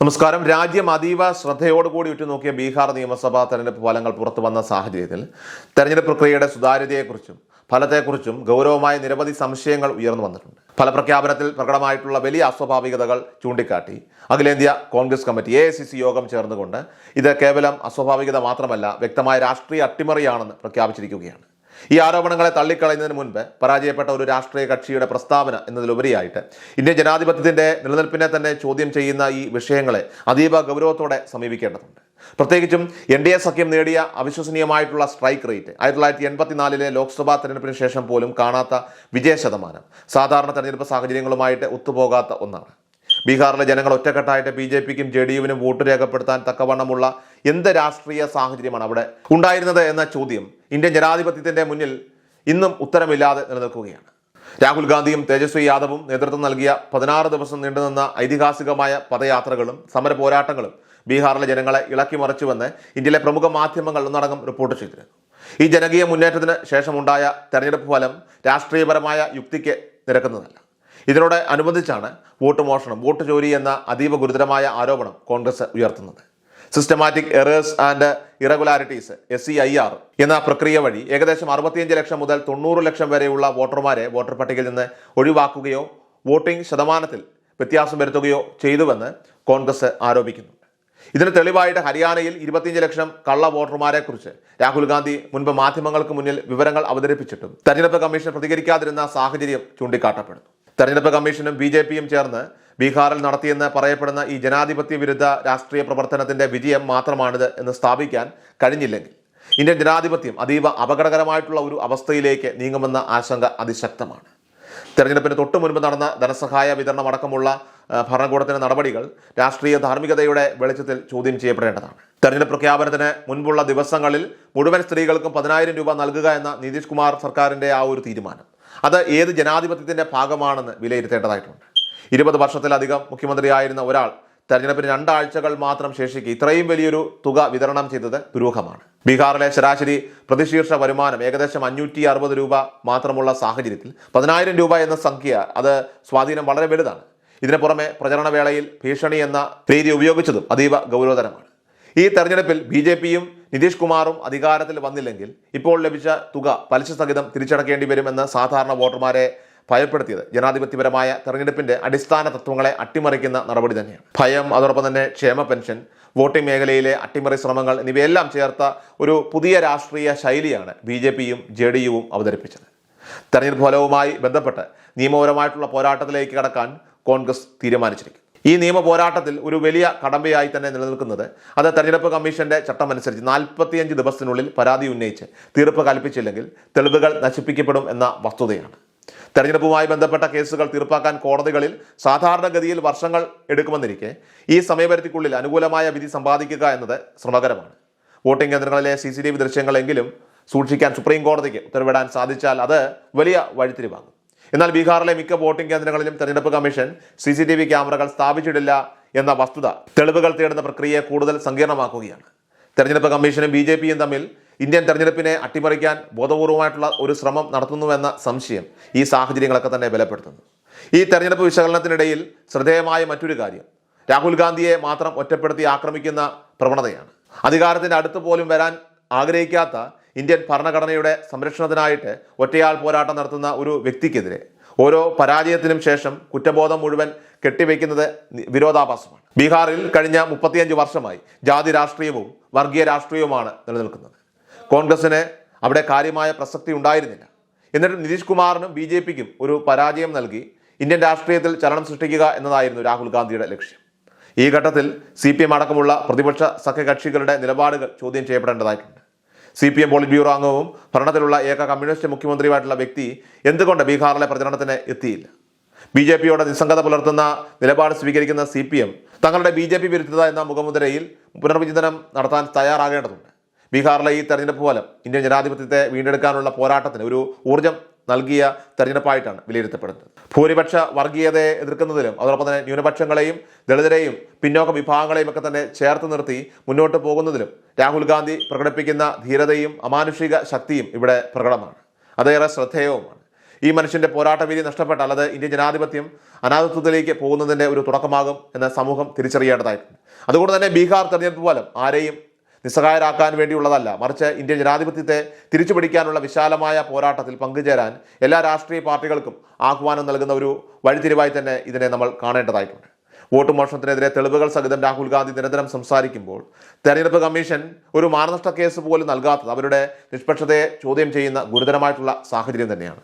നമസ്കാരം. രാജ്യം അതീവ ശ്രദ്ധയോടുകൂടി ഉറ്റുനോക്കിയ ബീഹാർ നിയമസഭാ തെരഞ്ഞെടുപ്പ് ഫലങ്ങൾ പുറത്തു വന്ന സാഹചര്യത്തിൽ തെരഞ്ഞെടുപ്പ് പ്രക്രിയയുടെ സുതാര്യതയെക്കുറിച്ചും ഫലത്തെക്കുറിച്ചും ഗൗരവമായ നിരവധി സംശയങ്ങൾ ഉയർന്നു വന്നിട്ടുണ്ട്. ഫലപ്രഖ്യാപനത്തിൽ പ്രകടമായിട്ടുള്ള വലിയ അസ്വാഭാവികതകൾ ചൂണ്ടിക്കാട്ടി അഖിലേന്ത്യാ കോൺഗ്രസ് കമ്മിറ്റി എ യോഗം ചേർന്നുകൊണ്ട് ഇത് കേവലം അസ്വാഭാവികത മാത്രമല്ല വ്യക്തമായ രാഷ്ട്രീയ അട്ടിമറിയാണെന്ന് പ്രഖ്യാപിച്ചിരിക്കുകയാണ്. ഈ ആരോപണങ്ങളെ തള്ളിക്കളയുന്നതിന് മുൻപ് പരാജയപ്പെട്ട ഒരു രാഷ്ട്രീയ കക്ഷിയുടെ പ്രസ്താവന എന്നതിലുപരിയായിട്ട് ഇന്ത്യൻ ജനാധിപത്യത്തിന്റെ നിലനിൽപ്പിനെ തന്നെ ചോദ്യം ചെയ്യുന്ന ഈ വിഷയങ്ങളെ അതീവ ഗൗരവത്തോടെ സമീപിക്കേണ്ടതുണ്ട്. പ്രത്യേകിച്ചും എൻ ഡി എ സഖ്യം നേടിയ അവിശ്വസനീയമായിട്ടുള്ള സ്ട്രൈക്ക് റേറ്റ് ആയിരത്തി തൊള്ളായിരത്തി എൺപത്തിനാലിലെ ലോക്സഭാ തെരഞ്ഞെടുപ്പിന് ശേഷം പോലും കാണാത്ത വിജയ ശതമാനം സാധാരണ തെരഞ്ഞെടുപ്പ് സാഹചര്യങ്ങളുമായിട്ട് ഒത്തുപോകാത്ത ഒന്നാണ്. ബീഹാറിലെ ജനങ്ങൾ ഒറ്റക്കെട്ടായിട്ട് ബി ജെ പിക്കും ജെ ഡി യുവിനും വോട്ട് രേഖപ്പെടുത്താൻ തക്കവണ്ണമുള്ള എന്ത് രാഷ്ട്രീയ സാഹചര്യമാണ് അവിടെ ഉണ്ടായിരുന്നത് എന്ന ചോദ്യം ഇന്ത്യൻ ജനാധിപത്യത്തിന്റെ മുന്നിൽ ഇന്നും ഉത്തരമില്ലാതെ നിലനിൽക്കുകയാണ്. രാഹുൽ ഗാന്ധിയും തേജസ്വി യാദവും നേതൃത്വം നൽകിയ പതിനാറ് ദിവസം നീണ്ടുനിന്ന ഐതിഹാസികമായ പദയാത്രകളും സമര പോരാട്ടങ്ങളും ബീഹാറിലെ ജനങ്ങളെ ഇളക്കി മറിച്ചുവെന്ന് ഇന്ത്യയിലെ പ്രമുഖ മാധ്യമങ്ങൾ ഒന്നടങ്കം റിപ്പോർട്ട് ചെയ്തിരുന്നു. ഈ ജനകീയ മുന്നേറ്റത്തിന് ശേഷമുണ്ടായ തെരഞ്ഞെടുപ്പ് ഫലം രാഷ്ട്രീയപരമായ യുക്തിക്ക് നിരക്കുന്നതല്ല. ഇതിനോട് അനുബന്ധിച്ചാണ് വോട്ട് മോഷണം വോട്ട് ചോരി എന്ന അതീവ ഗുരുതരമായ ആരോപണം കോൺഗ്രസ് ഉയർത്തുന്നത്. Systematic errors and irregularities S C I R എന്ന പ്രക്രിയ വഴി ഏകദേശം അറുപത്തിയഞ്ച് ലക്ഷം മുതൽ തൊണ്ണൂറ് ലക്ഷം വരെയുള്ള വോട്ടർമാരെ വോട്ടർ പട്ടികയിൽ നിന്ന് ഒഴിവാക്കുകയോ വോട്ടിംഗ് ശതമാനത്തിൽ വ്യത്യാസം വരുത്തുകയോ ചെയ്തുവെന്ന് കോൺഗ്രസ് ആരോപിക്കുന്നുണ്ട്. ഇതിന് തെളിവായിട്ട് ഹരിയാനയിൽ ഇരുപത്തിയഞ്ച് ലക്ഷം കള്ള വോട്ടർമാരെ കുറിച്ച് രാഹുൽ ഗാന്ധി മുൻപ് മാധ്യമങ്ങൾക്ക് മുന്നിൽ വിവരങ്ങൾ അവതരിപ്പിച്ചിട്ടും തെരഞ്ഞെടുപ്പ് കമ്മീഷൻ പ്രതികരിക്കാതിരുന്ന സാഹചര്യം ചൂണ്ടിക്കാട്ടപ്പെടുന്നു. തെരഞ്ഞെടുപ്പ് കമ്മീഷനും ബി ജെ പിയും ചേർന്ന് ബീഹാറിൽ നടത്തിയെന്ന് പറയപ്പെടുന്ന ഈ ജനാധിപത്യ വിരുദ്ധ രാഷ്ട്രീയ പ്രവർത്തനത്തിന്റെ വിജയം മാത്രമാണിത് എന്ന് സ്ഥാപിക്കാൻ കഴിഞ്ഞില്ലെങ്കിൽ ഇന്ത്യൻ ജനാധിപത്യം അതീവ അപകടകരമായിട്ടുള്ള ഒരു അവസ്ഥയിലേക്ക് നീങ്ങുമെന്ന ആശങ്ക അതിശക്തമാണ്. തെരഞ്ഞെടുപ്പിന് തൊട്ടു മുൻപ് നടന്ന ധനസഹായ വിതരണം അടക്കമുള്ള ഭരണകൂടത്തിന്റെ നടപടികൾ രാഷ്ട്രീയ ധാർമ്മികതയുടെ വെളിച്ചത്തിൽ ചോദ്യം ചെയ്യപ്പെടേണ്ടതാണ്. തെരഞ്ഞെടുപ്പ് പ്രഖ്യാപനത്തിന് മുൻപുള്ള ദിവസങ്ങളിൽ മുഴുവൻ സ്ത്രീകൾക്കും പതിനായിരം രൂപ നൽകുക എന്ന നിതീഷ് കുമാർ സർക്കാരിന്റെ ആ ഒരു തീരുമാനം. അത് ഏത് ജനാധിപത്യത്തിന്റെ ഭാഗമാണെന്ന് വിലയിരുത്തേണ്ടതായിട്ടുണ്ട്. ഇരുപത് വർഷത്തിലധികം മുഖ്യമന്ത്രിയായിരുന്ന ഒരാൾ തെരഞ്ഞെടുപ്പിന് രണ്ടാഴ്ചകൾ മാത്രം ശേഷിക്കുക ഇത്രയും വലിയൊരു തുക വിതരണം ചെയ്തത് ദുരൂഹമാണ്. ബീഹാറിലെ ശരാശരി പ്രതിശീർഷ വരുമാനം ഏകദേശം അഞ്ഞൂറ്റി അറുപത് രൂപ മാത്രമുള്ള സാഹചര്യത്തിൽ പതിനായിരം രൂപ എന്ന സംഖ്യ അത് സ്വാധീനം വളരെ വലുതാണ്. ഇതിനു പുറമെ പ്രചരണ വേളയിൽ ഭീഷണി എന്ന രീതി ഉപയോഗിച്ചതും അതീവ ഗൗരവതരമാണ്. ഈ തെരഞ്ഞെടുപ്പിൽ ബി ജെ പിയും നിതീഷ് കുമാറും അധികാരത്തിൽ വന്നില്ലെങ്കിൽ ഇപ്പോൾ ലഭിച്ച തുക പലിശ സഹിതം തിരിച്ചടക്കേണ്ടി വരുമെന്ന് സാധാരണ വോട്ടർമാരെ ഭയപ്പെടുത്തിയത് ജനാധിപത്യപരമായ തെരഞ്ഞെടുപ്പിന്റെ അടിസ്ഥാന തത്വങ്ങളെ അട്ടിമറിക്കുന്ന നടപടി തന്നെയാണ്. ഭയം അതോടൊപ്പം തന്നെ ക്ഷേമ പെൻഷൻ വോട്ടിംഗ് മേഖലയിലെ അട്ടിമറി ശ്രമങ്ങൾ എന്നിവയെല്ലാം ചേർത്ത ഒരു പുതിയ രാഷ്ട്രീയ ശൈലിയാണ് ബി ജെ പിയും ജെ ഡി യുവും അവതരിപ്പിച്ചത്. തെരഞ്ഞെടുപ്പ് ഫലവുമായി ബന്ധപ്പെട്ട് നിയമപരമായിട്ടുള്ള പോരാട്ടത്തിലേക്ക് കടക്കാൻ കോൺഗ്രസ് തീരുമാനിച്ചിരിക്കുന്നു. ഈ നിയമ പോരാട്ടത്തിൽ ഒരു വലിയ കടമ്പയായി തന്നെ നിലനിൽക്കുന്നത്. അത് തെരഞ്ഞെടുപ്പ് കമ്മീഷന്റെ ചട്ടം അനുസരിച്ച് നാൽപ്പത്തിയഞ്ച് ദിവസത്തിനുള്ളിൽ പരാതി ഉന്നയിച്ച് തീർപ്പ് കൽപ്പിച്ചില്ലെങ്കിൽ തെളിവുകൾ നശിപ്പിക്കപ്പെടും എന്ന വസ്തുതയാണ്. തെരഞ്ഞെടുപ്പുമായി ബന്ധപ്പെട്ട കേസുകൾ തീർപ്പാക്കാൻ കോടതികളിൽ സാധാരണഗതിയിൽ വർഷങ്ങൾ എടുക്കുമെന്നിരിക്കെ ഈ സമയപരിധിക്കുള്ളിൽ അനുകൂലമായ വിധി സമ്പാദിക്കുക എന്നത് ശ്രമകരമാണ്. വോട്ടിംഗ് കേന്ദ്രങ്ങളിലെ സി സി ടി വി ദൃശ്യങ്ങളെങ്കിലും സൂക്ഷിക്കാൻ സുപ്രീം കോടതിക്ക് ഉത്തരവിടാൻ സാധിച്ചാൽ അത് വലിയ വഴിത്തിരിവാകും. എന്നാൽ ബീഹാറിലെ മിക്ക വോട്ടിംഗ് കേന്ദ്രങ്ങളിലും തെരഞ്ഞെടുപ്പ് കമ്മീഷൻ സി ക്യാമറകൾ സ്ഥാപിച്ചിട്ടില്ല എന്ന വസ്തുത തെളിവുകൾ തേടുന്ന പ്രക്രിയയെ കൂടുതൽ സങ്കീർണമാക്കുകയാണ്. തെരഞ്ഞെടുപ്പ് കമ്മീഷനും ബി ജെ പിയും തമ്മിൽ ഇന്ത്യൻ തെരഞ്ഞെടുപ്പിനെ അട്ടിമറിക്കാൻ ബോധപൂർവമായിട്ടുള്ള ഒരു ശ്രമം നടത്തുന്നുവെന്ന സംശയം ഈ സാഹചര്യങ്ങളൊക്കെ തന്നെ ബലപ്പെടുത്തുന്നു. ഈ തെരഞ്ഞെടുപ്പ് വിശകലനത്തിനിടയിൽ ശ്രദ്ധേയമായ മറ്റൊരു കാര്യം രാഹുൽ ഗാന്ധിയെ മാത്രം ഒറ്റപ്പെടുത്തി ആക്രമിക്കുന്ന പ്രവണതയാണ്. അധികാരത്തിന്റെ അടുത്ത് പോലും വരാൻ ആഗ്രഹിക്കാത്ത ഇന്ത്യൻ ഭരണഘടനയുടെ സംരക്ഷണത്തിനായിട്ട് ഒറ്റയാൾ പോരാട്ടം നടത്തുന്ന ഒരു വ്യക്തിക്കെതിരെ ഓരോ പരാജയത്തിനും ശേഷം കുറ്റബോധം മുഴുവൻ കെട്ടിവെക്കുന്നത് വിരോധാഭാസമാണ്. ബീഹാറിൽ കഴിഞ്ഞ മുപ്പത്തിയഞ്ച് വർഷമായി ജാതി രാഷ്ട്രീയവും വർഗീയ രാഷ്ട്രീയവുമാണ് നിലനിൽക്കുന്നത്. കോൺഗ്രസിന് അവിടെ കാര്യമായ പ്രസക്തി ഉണ്ടായിരുന്നില്ല. എന്നിട്ട് നിതീഷ് കുമാറിനും ബി ജെ പിക്കും ഒരു പരാജയം നൽകി ഇന്ത്യൻ രാഷ്ട്രീയത്തിൽ ചലനം സൃഷ്ടിക്കുക എന്നതായിരുന്നു രാഹുൽ ഗാന്ധിയുടെ ലക്ഷ്യം. ഈ ഘട്ടത്തിൽ സി പി എം അടക്കമുള്ള പ്രതിപക്ഷ സഖ്യകക്ഷികളുടെ നിലപാടുകൾ ചോദ്യം ചെയ്യപ്പെടേണ്ടതായിട്ടുണ്ട്. C P M polit bureau അംഗവും ഭരണത്തിലുള്ള ഏക കമ്മ്യൂണിസ്റ്റ് മുഖ്യമന്ത്രിയുമായിട്ടുള്ള വ്യക്തി എന്തുകൊണ്ട് ബീഹാറിലെ പ്രചരണത്തിന് എത്തിയില്ല? ബി ജെ പിയോട് നിസ്സംഗത പുലർത്തുന്ന നിലപാട് സ്വീകരിക്കുന്ന സി പി എം തങ്ങളുടെ ബി ജെ പി വിരുദ്ധത എന്ന മുഖമുദ്രയിൽ പുനർവിചിന്തനം നടത്താൻ തയ്യാറാകേണ്ടതുണ്ട്. ബീഹാറിലെ ഈ തെരഞ്ഞെടുപ്പ് ഫലം ഇന്ത്യൻ ജനാധിപത്യത്തെ വീണ്ടെടുക്കാനുള്ള പോരാട്ടത്തിന് ഒരു ഊർജം നൽകിയ തെരഞ്ഞെടുപ്പായിട്ടാണ് വിലയിരുത്തപ്പെടുന്നത്. ഭൂരിപക്ഷ വർഗീയതയെ എതിർക്കുന്നതിലും അതോടൊപ്പം തന്നെ ന്യൂനപക്ഷങ്ങളെയും ദളിതരെയും പിന്നോക്ക വിഭാഗങ്ങളെയും ഒക്കെ തന്നെ ചേർത്ത് നിർത്തി മുന്നോട്ട് പോകുന്നതിലും രാഹുൽ ഗാന്ധി പ്രകടിപ്പിക്കുന്ന ധീരതയും അമാനുഷിക ശക്തിയും ഇവിടെ പ്രകടമാണ്. അതേറെ ശ്രദ്ധേയവുമാണ്. ഈ മനുഷ്യന്റെ പോരാട്ടവീതി നഷ്ടപ്പെട്ടാൽ അത് ഇന്ത്യൻ ജനാധിപത്യം അനാഥത്വത്തിലേക്ക് പോകുന്നതിന്റെ ഒരു തുടക്കമാകും എന്ന് സമൂഹം തിരിച്ചറിയേണ്ടതായിട്ടുണ്ട്. അതുകൊണ്ട് തന്നെ ബീഹാർ തെരഞ്ഞെടുപ്പ് പോലും ആരെയും നിസ്സഹായരാക്കാൻ വേണ്ടിയുള്ളതല്ല. മറിച്ച് ഇന്ത്യൻ ജനാധിപത്യത്തെ തിരിച്ചുപിടിക്കാനുള്ള വിശാലമായ പോരാട്ടത്തിൽ പങ്കുചേരാൻ എല്ലാ രാഷ്ട്രീയ പാർട്ടികൾക്കും ആഹ്വാനം നൽകുന്ന ഒരു വഴിത്തിരിവായി തന്നെ ഇതിനെ നമ്മൾ കാണേണ്ടതായിട്ടുണ്ട്. വോട്ട് മോഷണത്തിനെതിരെ തെളിവുകൾ സഹിതം രാഹുൽ ഗാന്ധി നിരന്തരം സംസാരിക്കുമ്പോൾ തെരഞ്ഞെടുപ്പ് കമ്മീഷൻ ഒരു മാനനഷ്ട കേസ് പോലും നൽകാത്തത് അവരുടെ നിഷ്പക്ഷതയെ ചോദ്യം ചെയ്യുന്ന ഗുരുതരമായിട്ടുള്ള സാഹചര്യം തന്നെയാണ്.